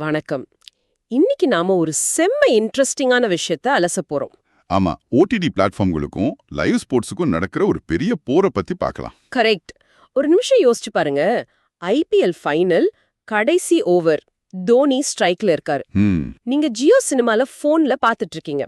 வணக்கம். இன்னைக்கு நாம ஒரு செம்ம இன்ட்ரெஸ்டிங்கான விஷயத்த அலச போறோம். ஆமா ஓடிடி பிளாட்ஃபார்ம்களுக்கும் லைவ் ஸ்போர்ட்ஸுக்கும் நடக்கிற ஒரு பெரிய போரை பத்தி பார்க்கலாம். கரெக்ட் ஒரு நிமிஷம் யோசிச்சு பாருங்க. ஐபிஎல் ஃபைனல் கடைசி ஓவர் தோனி ஸ்ட்ரைக்ல இருக்காரு. நீங்க ஜியோ சினிமால போன்ல பாத்துட்டு இருக்கீங்க.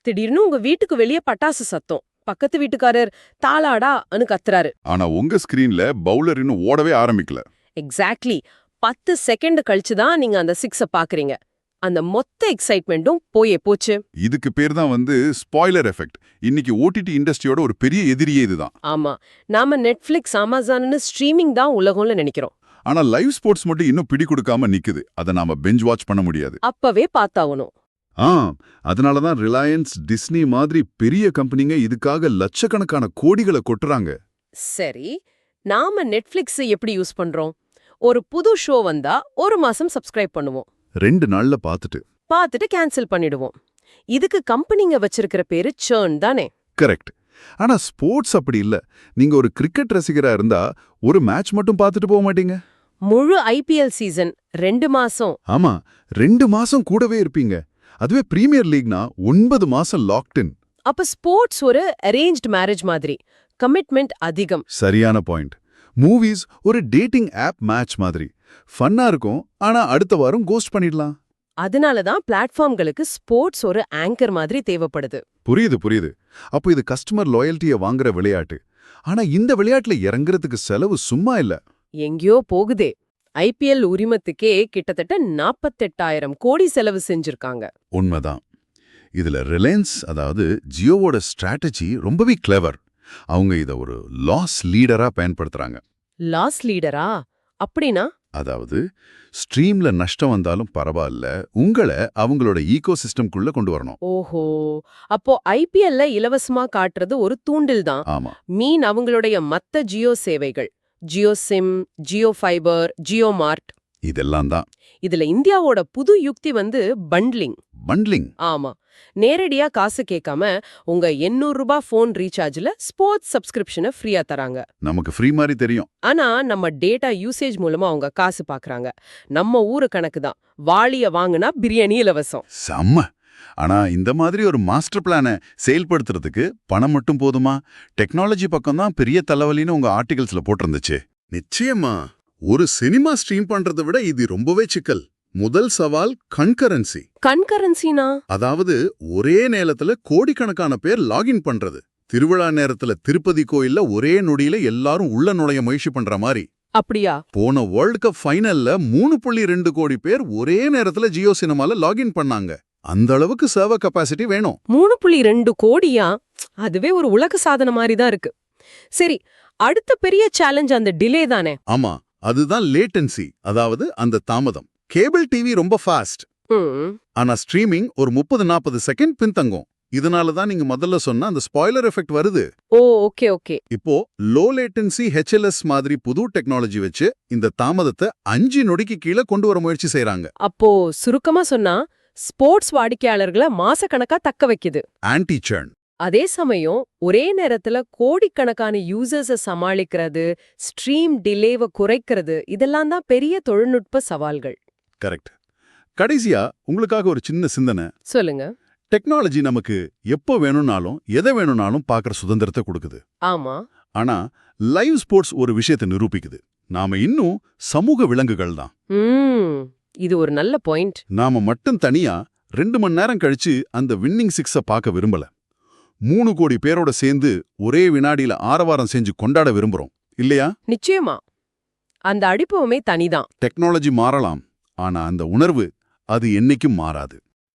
திடீர்னு உங்க வீட்டுக்கு வெளியே பட்டாசு சத்தம். பக்கத்து வீட்டுக்காரர் தாளாடா அனு கத்துறாரு. ஆனா உங்க ஸ்கிரீன்ல பவுலர் இன்னும் ஓடவே ஆரம்பிக்கல. எக்ஸாக்ட்லி பத்து செகண்ட் கழிச்சு தான் நீங்க அந்த சிக்ஸ பாக்குறீங்க. அந்த மொத்த எக்ஸைட்மெண்ட்டும் போயே போச்சு. இதுக்கு பேர் தான் வந்து ஸ்பாய்லர் எஃபெக்ட் இன்னைக்கு ஓடிடி இண்டஸ்ட்ரியோட ஒரு பெரிய எதிரியே இதுதான். ஆமா. நாம நெட்ஃபிளிக்ஸ் அமேசான்னு ஸ்ட்ரீமிங் தான் உலகம்னு நினைக்கிறோம். ஆனா லைவ் ஸ்போர்ட்ஸ் மட்டும் இன்னும் பிடி கொடுக்காம நிக்குது. அதை நாம பெஞ்ச் வாட்ச் பண்ண முடியாது. அப்பவே பார்த்தாகணும். ஆ அதனால தான் ரிலையன்ஸ் டிஸ்னி மாதிரி பெரிய கம்பெனிங்க இதுக்காக லட்சக்கணக்கான கோடிகளை கொட்டுறாங்க. சரி. நாம நெட்ஃபிளிக்ஸ் எப்படி யூஸ் பண்றோம்? ஒரு புது ஷோ வந்தா ஒரு மாசம் சப்ஸ்கிரைப் பண்ணுவோம். ரெண்டு நாள்ல பார்த்துட்டு பார்த்துட்டு கேன்சல் பண்ணிடுவோம். இதுக்கு கம்பெனிங்க வச்சிருக்கிற பேரு சேர்ன் தானே. கரெக்ட் ஆனா ஸ்போர்ட்ஸ் அப்படி இல்ல. நீங்க ஒரு கிரிக்கெட் ரசிகரா இருந்தா ஒரு மேட்ச் மட்டும் பார்த்துட்டு போக மாட்டீங்க. முழு ஐபிஎல் சீசன் ரெண்டு மாசம். ஆமா ரெண்டு மாசம் கூடவே இருப்பீங்க. அதுவே பிரீமியர் லீக்னா ஒன்பது மாசம் லாக்டின் அப்ப ஸ்போர்ட்ஸ் ஒரு அரேஞ்ச்டு மேரேஜ் மாதிரி. கமிட்மெண்ட் அதிகம். சரியான பாயிண்ட் மூவிஸ் ஒரு டேட்டிங் ஆப் மேட்ச் மாதிரி. ஃபன்னா இருக்கும் ஆனா அடுத்த வாரம் கோஸ்ட் பண்ணிடலாம். அதனால தான் பிளாட்ஃபார்ம்களுக்கு ஸ்போர்ட்ஸ் ஒரு ஆங்கர் மாதிரி தேவைப்படுது. புரியுது புரியுது. அப்போ இது கஸ்டமர் லாயல்ட்டிய வாங்குற விளையாட்டு. ஆனா இந்த விளையாட்டுல இறங்குறதுக்கு செலவு சும்மா இல்ல. எங்கேயோ போகுதே. ஐபிஎல் உரிமத்துக்கே கிட்டத்தட்ட நாற்பத்தெட்டாயிரம் கோடி செலவு செஞ்சிருக்காங்க. உண்மைதான். இதுல ரிலையன்ஸ் அதாவது ஜியோவோட ஸ்ட்ராட்டஜி ரொம்பவே கிளவர் அவங்க இத ஒரு லாஸ் லீடரா பயன்படுத்துறாங்க. லாஸ் லீடரா அப்படின்னா? அதாவது ஸ்ட்ரீம்ல நஷ்டம் வந்தாலும் பரவாயில்ல உங்களை அவங்களோட ஈகோ சிஸ்டம்குள்ள கொண்டு வரணும். ஓஹோ. அப்போ ஐபிஎல்ல இலவசமா காட்டுறது ஒரு தூண்டில் தான். ஆமா. மீன் அவங்களுடைய மத்த ஜியோ சேவைகள் Jio sim Jio fiber Jio mart. இதெல்லாம் தான். இதுல இந்தியாவோட புது யுக்தி வந்து பண்ட்லிங் பண்ட்லிங் ஆமா. நேரடியா காசு கேட்காம உங்க 800 ரூபாய் ஃபோன் ரீசார்ஜ்ல ஸ்போர்ட்ஸ் சப்ஸ்கிரிப்ஷனை ஃப்ரீயா தராங்க. நமக்கு ஃப்ரீ மாதிரி தெரியும். ஆனா நம்ம டேட்டா யூசேஜ் மூலமா அவங்க காசு பாக்குறாங்க. நம்ம ஊரு கணக்கு தான். வாளிய வாங்குனா பிரியாணி இலவசம். செம்ம. ஆனா இந்த மாதிரி ஒரு மாஸ்டர் பிளானை செயல்படுத்துறதுக்கு பணம் மட்டும் போதுமா? டெக்னாலஜி பக்கம் தான் பெரிய தலைவலின்னு உங்க ஆர்டிகல்ஸ்ல போட்டிருந்துச்சு. நிச்சயமா. ஒரு சினிமா ஸ்ட்ரீம் பண்றதை விட இது ரொம்பவே சிக்கல். முதல் சவால் கன்கரன்சி கன்கரன்சினா அதாவது ஒரே நேரத்துல கோடிக்கணக்கான பேர் லாகின் பண்றது. திருவிழா நேரத்துல திருப்பதி கோயில்ல ஒரே நொடியில எல்லாரும் உள்ள நுழைய முயற்சி பண்ற மாதிரி. அப்படியா? போன வேர்ல்ட் கப் ஃபைனல்ல மூணு புள்ளி ரெண்டு கோடி பேர் ஒரே நேரத்துல ஜியோ சினிமால லாகின் பண்ணாங்க. அந்த அளவுக்கு சர்வர் கெப்பாசிட்டி வேணும். மூணு புள்ளி ரெண்டு கோடியா? அதுவே ஒரு உலக சாதனை மாதிரி தான் இருக்கு. சரி அடுத்த பெரிய சேலஞ்ச் அந்த டிலே தானே? ஆமா அதுதான் லேட்டன்சி அதாவது அந்த தாமதம். கேபிள் டிவி ரொம்ப ஃபாஸ்ட் ஆனா ஸ்ட்ரீமிங் ஒரு முப்பது நாற்பது செகண்ட் பின்தங்கும் இதனால தான் நீங்க முதல்ல சொன்ன அந்த ஸ்பாய்லர் எஃபெக்ட் வருது. ஓ ஓகே ஓகே இப்போ லோ லேட்டன்சி ஹெச்எல்எஸ் மாதிரி புது டெக்னாலஜி வச்சு இந்த தாமதத்தை அஞ்சு நொடிக்கு கீழே கொண்டு வர முயற்சி செய்றாங்க. அப்போ சுருக்கமா சொன்னா ஸ்போர்ட்ஸ் வாடிக்கையாளர்களை மாசக்கணக்கா தக்க வைக்குது. ஆன்டி சர்ன் அதே சமயம் ஒரே நேரத்துல கோடிக்கணக்கான யூசர்ஸ சமாளிக்கிறது ஸ்ட்ரீம் டிலேவை குறைக்கிறது இதெல்லாம் தான் பெரிய தொழில்நுட்ப சவால்கள். கரெக்ட் கடைசியா உங்களுக்காக ஒரு சின்ன சிந்தனை. சொல்லுங்க. டெக்னாலஜி நமக்கு எப்போ வேணும்னாலும் எதை வேணும்னாலும் பார்க்குற சுதந்திரத்தை கொடுக்குது. ஆமா. ஆனா லைவ் ஸ்போர்ட்ஸ் ஒரு விஷயத்தை நிரூபிக்குது. நாம இன்னும் சமூக விலங்குகள் தான். இது ஒரு நல்ல பாயிண்ட் நாம மட்டும் தனியா ரெண்டு மணி நேரம் கழிச்சு அந்த வின்னிங் சிக்ஸ பார்க்க விரும்பல. மூணு கோடி பேரோட சேர்ந்து ஒரே வினாடியில ஆரவாரம் செஞ்சு கொண்டாட விரும்புறோம். இல்லையா? நிச்சயமா. அந்த அடிப்பவமே தனிதான். டெக்னாலஜி மாறலாம். ஆனா அந்த உணர்வு அது என்னைக்கும் மாறாது.